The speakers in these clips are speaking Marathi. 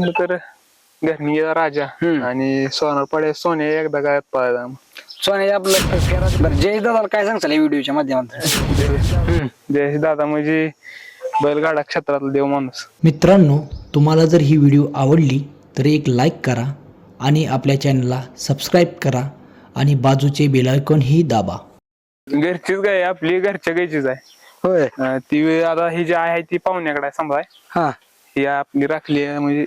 तर घरणी राजा हम्म. आणि सोनार पडे सोने एकदा काय पळाला. सोने आपलं बरं जयेश दादाला काय सांगचाल या व्हिडिओच्या माध्यमातून? जयेश दादा म्हणजे बैलगाडा क्षेत्रातला देव माणूस. मित्रांनो तुम्हाला जर ही व्हिडिओ आवडली तर एक लाईक करा आणि आपल्या चॅनलला सबस्क्राईब करा आणि बाजूचे बेलायकॉनही दाबा. घरचीच गाय आहे, आपली घरच्या गायचीच आहे. होय. अं, ती आता ही जी आहे ती पाहुण्याकडे आहे समजा हा. ही आपली राखली आहे म्हणजे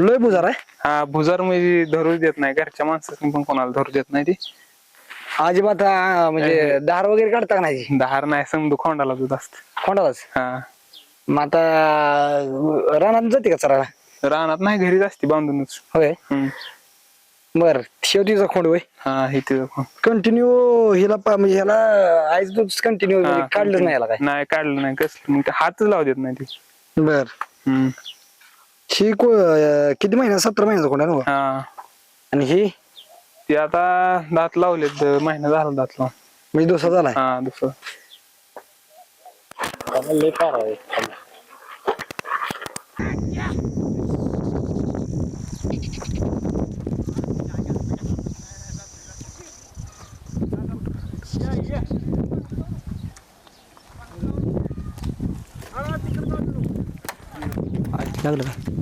लोय बुजार आहे? हा भुजार म्हणजे धरू देत नाही. घरच्या माणसाने पण कोणाला धरू देत नाही ती. अजिबात हा, म्हणजे दार वगैरे काढता का नाही? दहार नाही समजू खोंडाला दूध असत. कोणालाच हा. मग आता रानात जाते का चरा रानात नाही घरीच असते बांधूनच. होय? हम्म. बर शेवटीचा खोंड होय. हा हे तिथं खोंड. कंटिन्यू हिला पा- म्हणजे ह्याला आईच दूध कंटिन्यू हा, काढलंच नाही याला काय. नाही काढलं नाही कसलं? मग ते हातच लावू देत नाही ती. बर. हम्म. ही को- अं, किती महिना सतरा महिन्याचा आहे ना हा. आणि ही? ते आता दात लावलेत महिना झाला दात लावून. म्हणजे दुसरा झालाय हा दुसरं. लागलं का?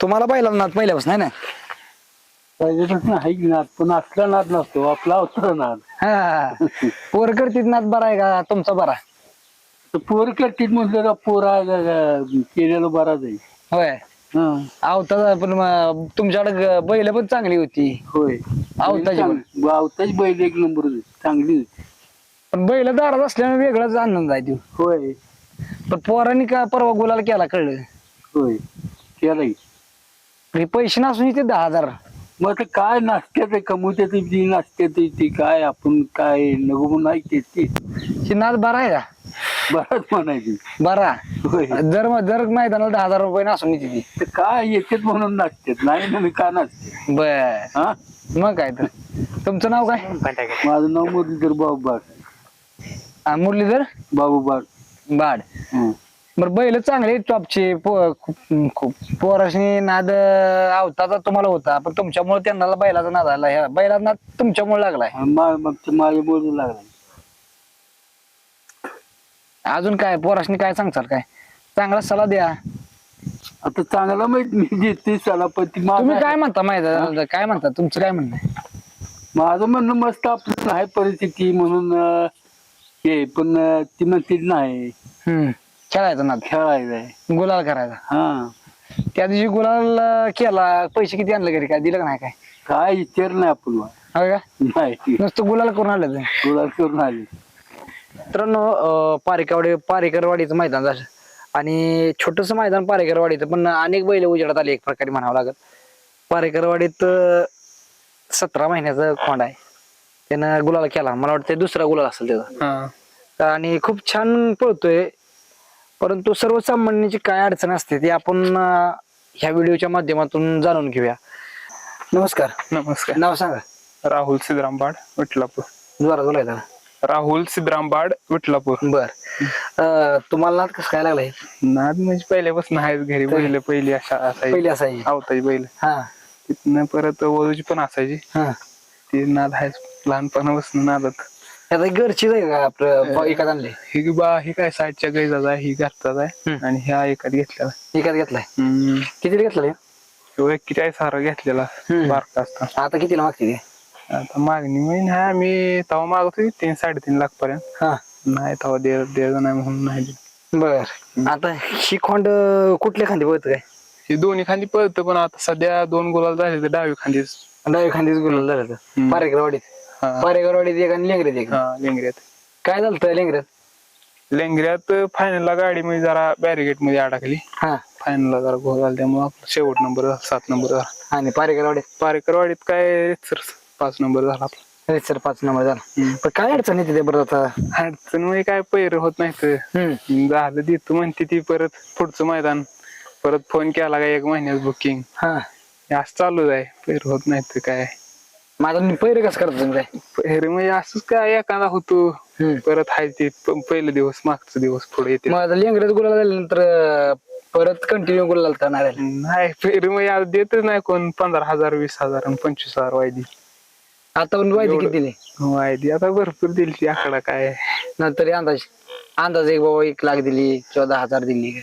तुम्हाला पाहिला नाद पहिल्यापासून आहे ना? पहिल्यापासून आहे की नाद पण असला नाद नसतो आपला होता नाद. हा पोर करतीत नाद बरा आहे का? तुमचा बरा. तर पोर करतील म्हटलं का पोरा केलेलं बरा जाईल होय. हं, पण तुमच्याकडे ग- बैल पण चांगली होती. होय. आवताची पण. आवताची बैल एक नंबर होती. चांगली होती. पण बैल दारात असल्यामुळे वेगळाच आनंद आहे तो. होय. पण पोरांनी का परवा गुलाल केला कळलं? होय. केलाय. हे पैसे नसून ते दहा हजार. मग आता काय नाश्त्यात आहे? कमवत्यात जी नाश्त्यात आहे ती काय आपण काय नको ऐकते ती? हे नाद बरा आहे का? बराच म्हणायची बरा. होय. जर दर मैदानाला दहा हजार रुपये नसून येते ती. तर काय येतात म्हणून नाचतात? नाही ना मी का नाचते? बर. हा? मग काय तर. तुमचं नाव काय? माझं नाव मुरलीधर बाबू बाग मुरलीधर? बाबू बाग बाड हं. बर बैल चांगले टॉपचे. पोराशनी नाद आवताचा तुम्हाला होता. पण तुमच्यामुळे त्यांना बैलाचा नाद आला. ह्या बैलाचा नाद तुमच्यामुळे लागलाय. मग ते माझ्या बोलू लागला अजून काय? पोराशनी काय सांगचाल काय? चांगला सल्ला द्या. आता चांगला माहीत मी देते सलापती तुम्ही काय म्हणता माहिती काय म्हणता? तुमचं काय म्हणणं आहे? माझं म्हणणं मस्त आपलं आहे परिस्थिती म्हणून अं, हे पण अं, ती म्हणते नाही. हम्म. खेळायचा नाद खेळायचं आहे गुलाल करायचा. हा. त्या दिवशी गुलाल अं, केला. पैसे किती आणले घरी? काय दिलं का नाही काय? काय विचार नाही आपण होय का? नाही. नुसतं गुलाल करून आलं ते. गुलाल करून आले. मित्रांनो अं, पारेकरवाडी पारेकरवाडीचं मैदान झालं. आणि छोटस मैदान पारेकरवाडीचं पण अनेक बैल उजेडात आले एक प्रकारे म्हणावं लागत पारेकरवाडीत अं, सतरा महिन्याचा खोंड आहे. त्यानं गुलाल केला. मला वाटतं दुसरा गुलाल असेल त्याचा. हा. आणि खूप छान पळतोय. परंतु सर्वसामान्यांची काय अडचण असते ती आपण अं, ह्या व्हिडिओच्या माध्यमातून जाणून घेऊया. नमस्कार. नमस्कार. नाव सांगा. राहुल सिद्धरामबाड विठलापूर जोरा बोलायचा राहुल सिद्धरामबाड विठलापूर बर. अं, तुम्हाला नाद कसं काय लागलाय? नाद म्हणजे पहिल्यापासून आहेच घरी बैल पहिली अशा असायची. पहिली असायची. आवताची बैल. हा. तिथनं परत वधूची पण असायची. हा. ती नाद आहेच. लहानपणापासून नादात. आता घरचीच आहे का आपलं एकात आणले? ही बा ही काय साईडच्या गैजाचा आहे ही घरचाच आहे. हम्म. आणि ह्या एकात घेतलेला एकात घेतलाय? हम्म. कितीला घेतलाय? ह्यो एक्केचाळीस हार घेतलेला. हम्म. बारका असता. आता कितीला मागते ते? आता मागणी महिन आहे आम्ही तवा मागत तीन साडेतीन लाख पर्यंत. हा. नाही तवा दे द्यायचं नाही म्हणून नाही दिलं. बर. आता ही खोंड कुठल्या खांदी पळत काय? ही दोन्ही खांदी पळतं पण आता सध्या दोन गुलाल झाले तर डावी खांदीच. डावी खांदीच गुलाल झालं हम्म. पारेकरवाडीत. हा. पारेकरवाडीत एक आणि लेंगरीत एक. हा लेंगऱ्यात. काय झालं होतं लेंगऱ्यात लेंगऱ्यात फायनलला गाडी मध्ये जरा बॅरिगेटमध्ये अडकली. हा. फायनलला जरा गोल झाला त्यामुळे आपला शेवट नंबर झाला सात नंबर झाला. आणि पारेकरवाडी पारेकरवाडीत काय सर पाच नंबर झाला आपला. सर पाच नंबर झाला. हम्म. पण काय अडचण येते ते बरं आता? अडचण म्हणजे काय पैर होत नाही तर हम्म. झालं देतो म्हणते ती परत पुढचं मैदान. परत फोन केला काय एक महिन्यात बुकिंग हा. असं चालूच आहे पैर होत नाही तर काय. माझा पहिरे कसं करतो तुम्ही काय? पैर म्हणजे असंच काय एखादा होतो हम्म. परत हाय ते प- पहिलं दिवस मागचा दिवस पुढे येते मग आता लेंगऱ्यात गुलाल झाल्यानंतर अं, परत कंटिन्यू गुलाल नाही. नाही पैर म्हणजे आज देतच नाही कोण पंधरा हजार वीस हजार आणि पंचवीस हजार वायदी. आता पण माहिती एवढं. किती दिली वायदी. आता भरपूर दिली ती आकडा काय. नंतर अंदाज अंदाज एक बाबा एक लाख दिली चौदा हजार दिली. काय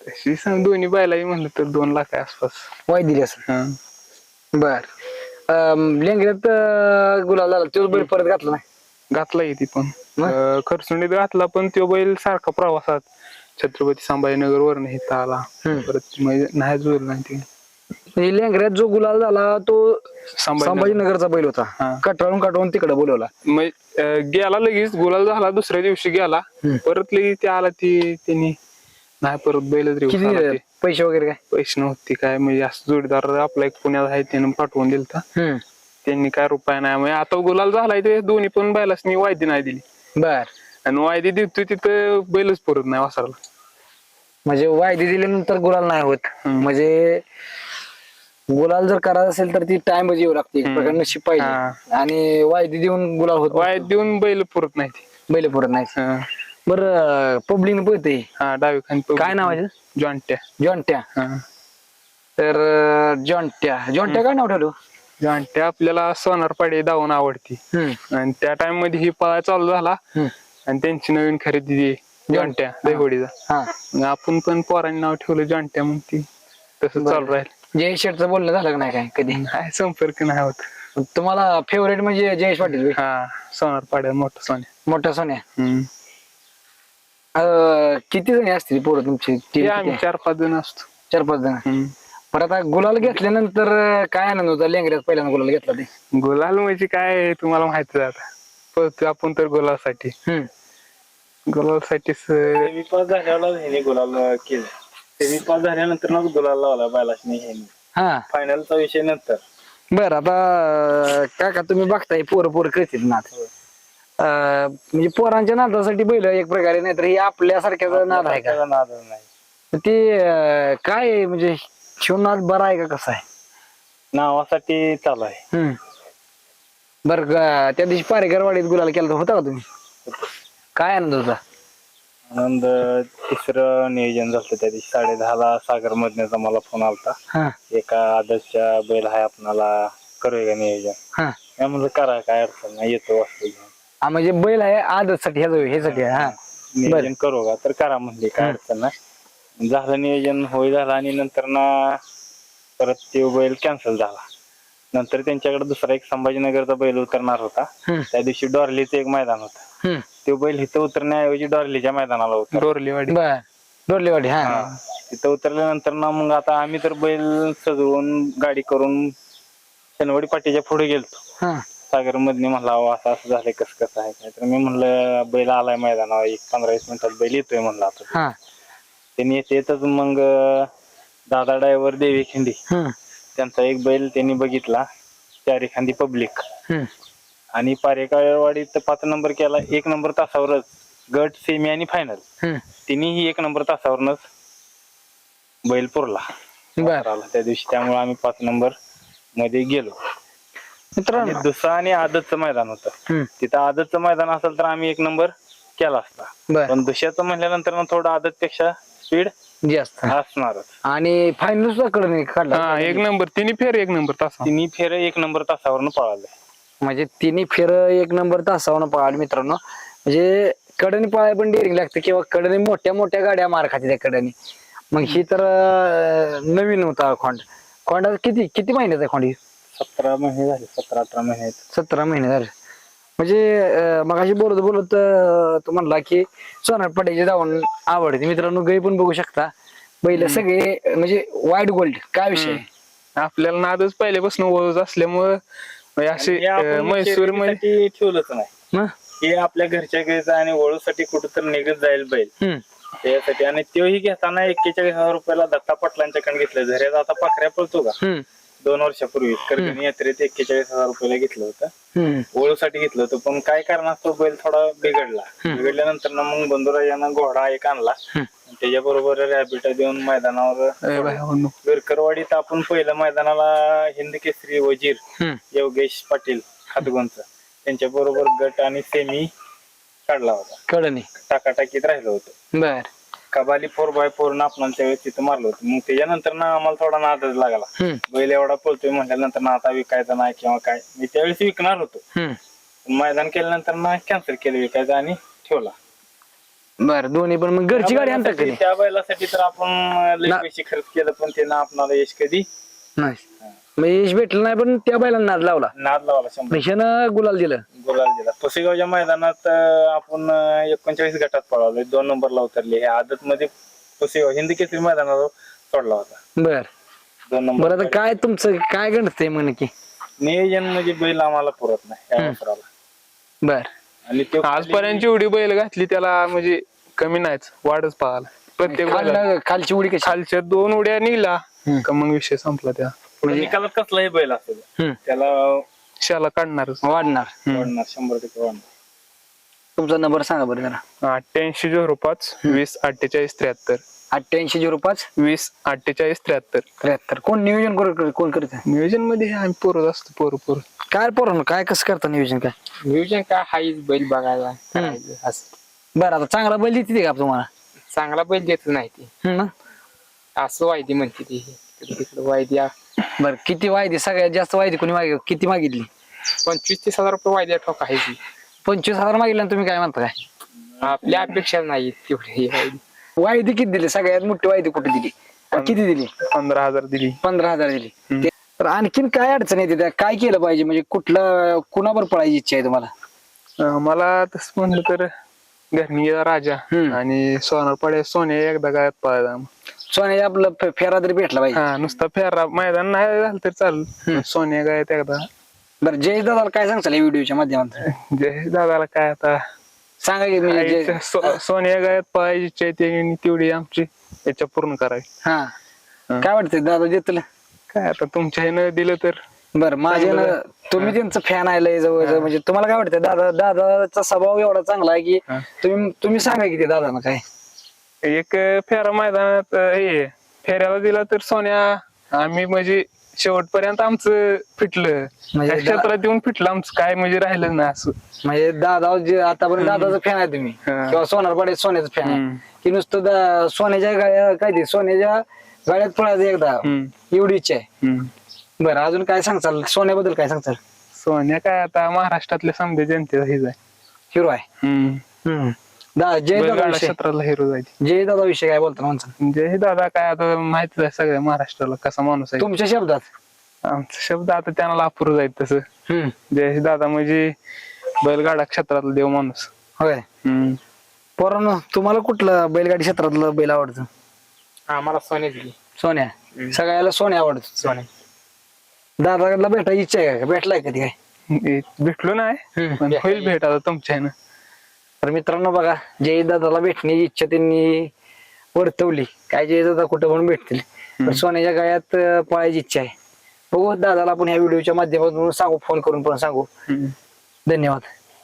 तशी सांग दोन्ही बायलाही म्हणलं तर दोन लाख आसपास. वाय दिली असं हा. बर. अं, लेंगऱ्यात अं, गुलाल झाला तो बैल परत घातला नाही. घातला ती पण. मग? अं, खरसुंडीत घातला पण तो बैल सारखा प्रवासात छत्रपती संभाजीनगर वरून इथं आला. हम्म. परत म्हणजे नाही जुळलं नाही ते. म्हणजे लेंगऱ्यात जो गुलाल झाला तो संभाजीनगर. संभाजीनगरचा बैल होता. कटाळून कटाळून तिकडे बोलवला. म्हणजे अं, गेला लगेच गुलाल झाला दुसऱ्या दिवशी गेला. हम्म. परत लगेच ते आला ती त्यांनी नाही परत बैलच किती पैसे वगैरे काय पैसे नव्हते काय म्हणजे असं जोडीदार आपला एक पुण्यात आहे त्यानं पाठवून दिलता हम्म. त्यांनी काय रुपया नाही म्हणजे आता गुलाल झालाय ते दोन्ही पण बैलासनी वायदी नाही दिली बर आणि वायदी देतोय तिथं बैलच पुरत नाही वासराला म्हणजे वायदी दिल्यानंतर गुलाल नाही होत हम्म. म्हणजे गुलाल जर करायचं असेल तर ती टाइम येऊ लागते एक हम्म. प्रकार नशीब पाहिजे हा. आणि वायदी देऊन गुलाल होत वायद देऊन बैल पुरत नाही ती बैल पुरत नाही हा. बरं पब्लिक पळते हा डावी खाली काय नाव आहे? जॉन्ट्या. जॉन्ट्या. हा. तर जॉन्ट्या. जॉन्ट्या काय नाव ठेवलं? जॉन्ट्या आपल्याला सोनारपाडी धावून आवडती. आणि त्या टाइममध्ये ही पळा चालू झाला. आणि त्यांची नवीन खरेदी जॉन्ट्या दहिवडीचा. हा. मग आपण पण पोरांनी नाव ठेवलं जॉन्ट्या मग ती तसं चालू राहील. जयेश शेठचं बोलणं झालं का नाही काय कधी? नाही संपर्क नाही होत. तुम्हाला फेवरेट म्हणजे जयेश पाटील? हा सोनारपाड्या मोठं सोन्या. मोठा सोन्या. अं, किती जणी असतील पोरं तुमची? ते team आम्ही? चार पाच जण असतो. चार पाच जण. परत आता गुलाल घेतल्यानंतर अं, काय आनंद होता लेंगऱ्यात पहिल्यांदा गुलाल घेतला ते? गुलाल म्हणजे काय आहे तुम्हाला माहितीच आहे आता. आपण तर गुलासाठी हम्म. गुलालसाठीच सेमी पास झाल्यावर ह्याने गुलाल केलं. सेमी पास झाल्यानंतर ना गुलाल लावला बायलाशने ह्याने हा. फायनलचा विषय नंतर. बर आता अं, काका तुम्ही बघताय पोरं पोरं करतील नाद अं, म्हणजे पोरांच्या नादासाठी बैल एक प्रकारे नाही तर हे आपल्यासारख्याचा नाद आहे का? नादच नाही. ते अं, काय आहे? म्हणजे शिव नाद बरा आहे का? कसा आहे? नावासाठी चालू आहे. हम्म. बर त्या दिवशी पारेकरवाडीत गुलाल केला होता का तुम्ही? काय आनंद होता? आनंद तिसरं नियोजन झालं त्या दिवशी. साडे ला सागर मधण्याचा मला फोन आलता. हा. एका आदर्शच्या बैल आहे आपणाला करूया का नियोजन? हा. मी म्हणलं करा काय अडचण नाही येतो वास्तू घेऊन हा, म्हणजे बैल आहे आदतसाठी ह्याचं ह्यासाठी आहे, हा. नियोजन करू का? तर करा म्हणले काय अडचण नाही. झालं नियोजन होय झालं आणि नंतर ना परत ते बैल कॅन्सल झाला. नंतर त्यांच्याकडे दुसरा एक संभाजीनगरचा बैल उतरणार होता. हम्म. त्या दिवशी डॉर्लीचं एक मैदान होतं. हम्म. तो बैल इथं उतरण्याऐवजी डॉर्लीच्या मैदानाला उतर डोरलीवाडी. बर. डोरलेवाडी हा. तिथं उतरल्यानंतर ना मग आता आम्ही तर बैल सजवून गाडी करून शनवाडी पाटीच्या पुढे गेलतो. हा. सागर मधने म्हणला "अहो, असं असं झालंय कसं कसं आहे? काय तर मी म्हणलं बैल आलाय मैदानावर एक पंधरा वीस मिनिटात बैल येतोय म्हणलं आता. हा. त्यांनी येत येतच मग अं, दादा ड्रायव्हर देवी खिंडी हम्म. त्यांचा एक बैल त्यांनी बघितला चारी खांदी पब्लिक. हम्म. आणि पारेकरवाडीत पाच नंबर केला एक नंबर तासावरच गट सेमी आणि फायनल हम्म. तिन्ही एक नंबर तासावरनच बैल पुरला. बर. त्या दिवशी त्यामुळे आम्ही पाच नंबरमध्ये गेलो. मित्रांनो. आणि दुसरं आणि आदतचं मैदान होतं. हम्म. तिथं आदतचं मैदान असेल तर आम्ही एक नंबर केला असता. बर. पण दुसऱ्याचं म्हणल्यानंतर ना थोडं आदत पेक्षा स्पीड जास्त असणारच. आणि फायनल सुद्धा कडे काढला हा एक नंबर. तिने फेर एक नंबर तासा. तिन्ही फेर एक नंबर तासावरनं पळाले. म्हणजे तिन्ही फेर एक नंबर तासावनं पळाल मित्रांनो. म्हणजे कडनी पळाय पण डेअरिंग लागते किंवा कडनी मोठ्या मोठ्या गाड्या मार खाते त्या कडनी. मग ही तर अं, नवीन होता खोंड. खोंड किती किती महिन्याचा आहे खोंड ही? सतरा महिने झाले सतरा अठरा महिने. सतरा महिने झाले म्हणजे मग अशी बोलत बोलत अं, तो म्हणला की सोनार पड्याची धावून आवडते मित्रांनो गई पण बघू शकता बैल सगळे म्हणजे वाईट गोल्ड काय विषय? आपल्याला नादच पहिल्यापासून ओळख असल्यामुळं म्हणजे असे हे आपण म्हैसूरमध्ये शर्यतीसाठी ठेवलंच नाही हं? हे आपल्या घरच्या घरीचा आणि वळूसाठी कुठं निघत जाईल बैल हम्म. त्यासाठी आणि तोही घेताना एक्केचाळीस हजार रुपयाला दत्ता पाटलांच्याकडे घेतलं झऱ्यात आता पाखऱ्या पळतो का हम्म. दोन वर्षापूर्वी करगणी यात्रेत एक्केचाळीस हजार रुपयाला घेतलं होतं. ओळूसाठी घेतलं होतं पण काय कारणास्तव बैल थोडा बिघडला. बिघडल्यानंतर ना मग बंधुराजांना घोडा एक आणला. त्याच्याबरोबर रॅबिटा देऊन मैदानावर बाई, हो आपण पहिलं मैदानाला हिंद केसरी वजीर. योगेश पाटील हातगोंच त्यांच्या बरोबर गट आणि सेमी काढला होता. टाकाटाकीत राहिलं होतं. बर. कबाली फोर बाय फोर न आपणाच्या वेळेस तिथं मारलं होतं. मग त्याच्यानंतर ना आम्हाला थोडा नादच लागला. हम्म. बैल एवढा पळतोय म्हटल्यानंतर ना आता विकायचा नाही किंवा काय. मी त्यावेळेस विकणार होतो. हम्म. मैदान केल्यानंतर ना कॅन्सल केलं विकायचं आणि ठेवला. बर दोन्ही पण मग घरची गाडी आणता कधी त्या बैलासाठी तर आपण लय ना- पैसे खर्च केलं पण ते ना आपणाला यश कधी नाही. मग यश भेटलं नाही पण त्या बैलांना नाद लावला. नाद लावला शंभर. गुलाल दिलं. गुलाल दिला. पुसेगावच्या मैदानात अं, आपण अं, एकोणचाळीस गटात पळवलोय दोन नंबरला उतरले. हे आदत मध्ये पुसेगाव हिंद केसरी मैदानावर सोडला होता. बर. दोन बरं नंबर आता काय तुमचं काय गणतंय म्हण की? नियोजन म्हणजे बैल आम्हाला पुरत नाही या वासराला बर. आणि तो आजपर्यंत जेवढी बैल घातली त्याला म्हणजे कमी नाहीच वाढच पाहायला. प्रत्येक बैलाला. खालनं- खालची उडी कशी? खालच्या दोन उड्या निघला का मग विषय संपला त्या. निकालात कसलाही बैल असेल हम्म. त्याला शाला काढणारच वाढणार. वाढणार शंभर टक्के वाढणार. तुमचा नंबर सांगा बरं जरा. अठ्ठ्याऐंशी झिरो पाच वीस अठ्ठेचाळीस त्र्याहत्तर. अठ्ठ्याऐंशी झिरो पाच वीस अठ्ठेचाळीस त्र्याहत्तर. त्र्याहत्तर. कोण नियोजन कर कोण करत नियोजनमध्ये आम्ही पोरत असतो पोर पोर. काय पोरण काय कसं करता नियोजन काय? नियोजन काय? हाईच बैल बघायला. करायचं असं. बरं आता चांगला बैल देते का तुम्हाला? चांगला बैल देत नाही ती. हम्म ना? असं वायदी म्हणते ती. तिकडे तिकडे वायदी आ- बरं किती वायदी? सगळ्यात जास्त वायदी कोणी मागे किती मागितली? पंचवीस तीस हजार रुपये वायद्या ठोक आहे ती. पंचवीस हजार मागितले आणि तुम्ही काय म्हणता काय? आपल्या अपेक्षा नाही तेवढी वायदी वायदी किती दिली? सगळ्यात मोठी वायदी कुठे दिली? किती दिली? पंधरा हजार दिली. पंधरा हजार दिली. ते- तर आणखीन काय अडचण येते त्या काय केलं पाहिजे? म्हणजे कुठलं कुणावर पळायची इच्छा आहे तुम्हाला? अं, मला तसं म्हणलं तर घरनीचा राजा हम्म. आणि सोनारपाड्या सोने एकदा गायत पाहायला सोन्याच्या आपलं फे- फेरा तरी भेटला पाहिजे हा नुसता फेरा. मैदान नाही झालं तर चालेल. सोन्या गायत एकदा. बरं जय दादाला काय सांगताल या व्हिडिओच्या माध्यमातून? जय दादाला काय आता? सांगा की जय- आईच्या सो- सोन्या गायत आहे ती तेवढी आमची याच्या पूर्ण करावी. हा. काय वाटतंय दादा देतील काय आता तुमच्या ह्यानं दिलं तर? बरं माझ्या ना- तुम्ही त्यांचं फॅन आहे लय जवळ म्हणजे तुम्हाला काय वाटतं दादा दादाचा स्वभाव एवढा चांगला आहे की हा. तुम्ही तुम्ही सांगा की ते दादानं काय. एक फेरा मैदानात हे फेऱ्याला दिला तर सोन्या आम्ही म्हणजे शेवटपर्यंत आमचं फिटलं. म्हणजे क्षेत्रात येऊन फिटलं आमचं काय म्हणजे राहिलं ना असं. म्हणजे दादा जे आतापर्यंत दादाचा फॅन आहे तुम्ही हा. किंवा सोनारपाडे सोन्याचा फॅन आहे. हम्म. की नुसतं दा- सोन्याच्या गाड्या काय ते सोन्याच्या गाड्यात पळायचं एकदा. हम्म. एवढी इच्छा आहे. हम्म. बरं अजून काय सांगचाल? सोन्याबद्दल काय सांगचाल? सोन्या काय आता महाराष्ट्रातल्या समजा जनतेचा आहे. हिरो आहे. हम्म. हम्म. दा जय दादा बैलगाडा विषय. क्षेत्रातला हिरो जायची. जय दादा विषय काय बोलता माणसं जय दादा काय आता माहितीच आहे सगळ्या महाराष्ट्राला कसा माणूस आहे. तुमच्या शब्दात. आमचा शब्द आता त्यांना अपुर जाईल तसं. हम्म. जय दादा म्हणजे बैलगाडा क्षेत्रातला देव माणूस. होय. हम्म. पोरांनो तुम्हाला कुठलं बैलगाडी क्षेत्रातलं बैल आवडतं? आम्हाला सोने दिली सोन्या सगळ्याला सोन्या आवडतं सोने दादाला भेटायची इच्छा आहे का? भेटलाय कधी काय? हे भेटलो नाही पण होईल भेट आता तुमच्या ह्यानं. तर मित्रांनो बघा जय दादाला भेटण्याची इच्छा त्यांनी वर्तवली. काय जय दादा कुठं पण भेटतील? तर सोन्याच्या गळ्यात पळायची इच्छा आहे. बघू दादाला आपण ह्या व्हिडिओच्या माध्यमातून सांगू फोन करून पण सांगू. धन्यवाद.